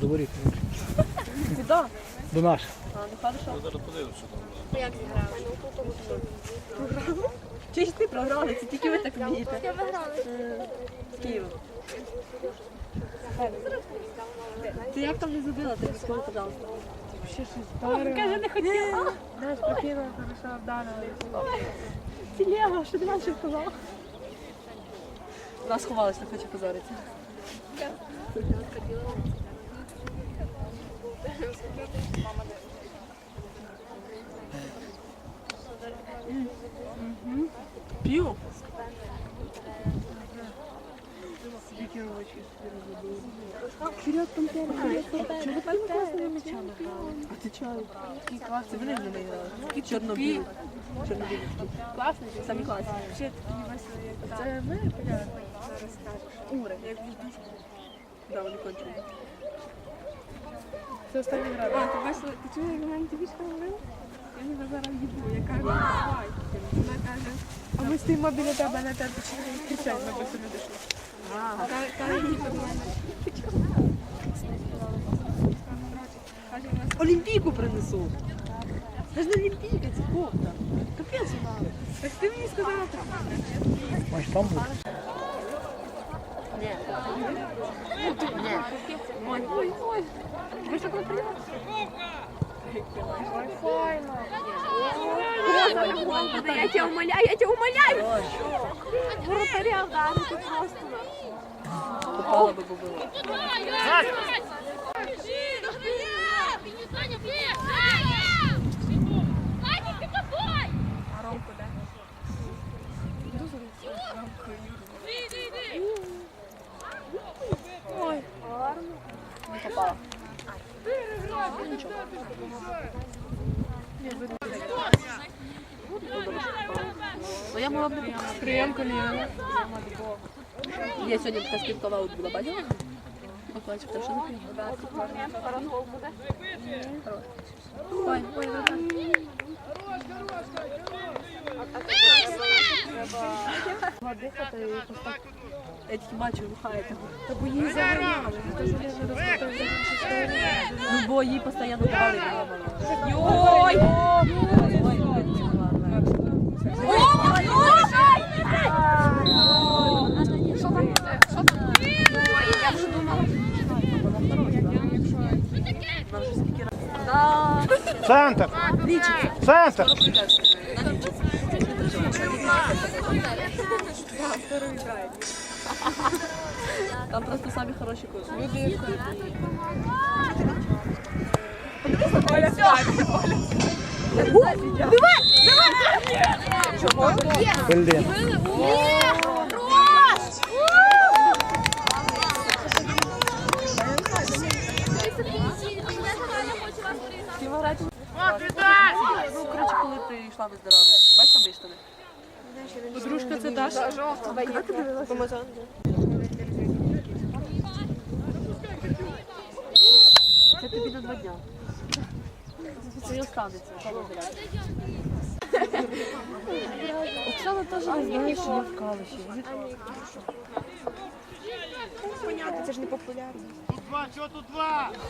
до воріт. Куди? До нас. А, ну хорошо. Зараз подивимося, що там. Як зіграли? Чи ж ти програли? Це тільки ви так вмієте. Я виграли. З Києва. Ти як там не забила? Ти скажи, пожалуйста. Каже, не хотіла. Знаєш, прикинула, хорошо вдарили. Тілега, що ти раніше сказала? Нас ховалась, не хочу позоритися. П'ю. Вперед, пантера, вперед, пантера. Чого так класними мечами? А ти чого? Такий класний. Це вони в мене грали. Чорнобілі. Чорнобілі. Класний? Самі класні. Ще такі веселі. Це ми порядок зараз скажеш. Уре. Як в дужку. Вони кончили. Це останній гра. А, ти бачила, ти чуєш, як мене тобі говорила? Я тебе зараз їду. Я кажу, давай. Вона каже, а ми стоїмо біля тебе, на тебе починаємо кричати, ми просто не дійшли. Каже, Каже, типу, мене. Олімпійку принесу. Це ж не Олімпійка, це кофта. Капець вона. Так ти мені сказала так. Ось там буде. Ой, ой, ой. Ви що коли. Господи, я тебя умоляю, я тебя умоляю. Вратаря вдарити просто. Попала би бубила. А Ромку де? Ой, гарно. Не попала. Ну я могла б не попала. Приємко Ліна. Я сьогодні така співкова аут була, бачила? Бачив, те, що не п'ю. Ой, ой, ой. Я тільки бачу, вихаєте. Та бо її заганяли. Хто ж не розповідає, що це Ну, бо їй постійно давали. Ой! Ой, ой, ой, Я вже думала. Центр! Центр! Там просто самі хороші курси. Люди Блін. Ну, коротше, коли ти йшла без здоров'я. Бачиш там штани? Подружка це Даша. Це тобі на два дня. Це останеться. Оксана теж не знає, що я в калуші. Понятно, це ж не популярно.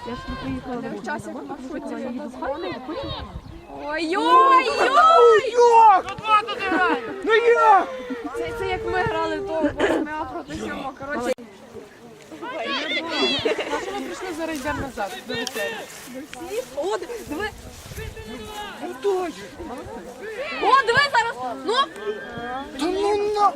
Я ж не приїхала на Час як в маршрутці Я а потім Ой-ой-ой! Ну я! Це, це як ми грали то 8 проти 7 коротше. Нащо ми прийшли зараз йдемо назад до вечері? О, диви! О, диви зараз! Ну! Та ну на!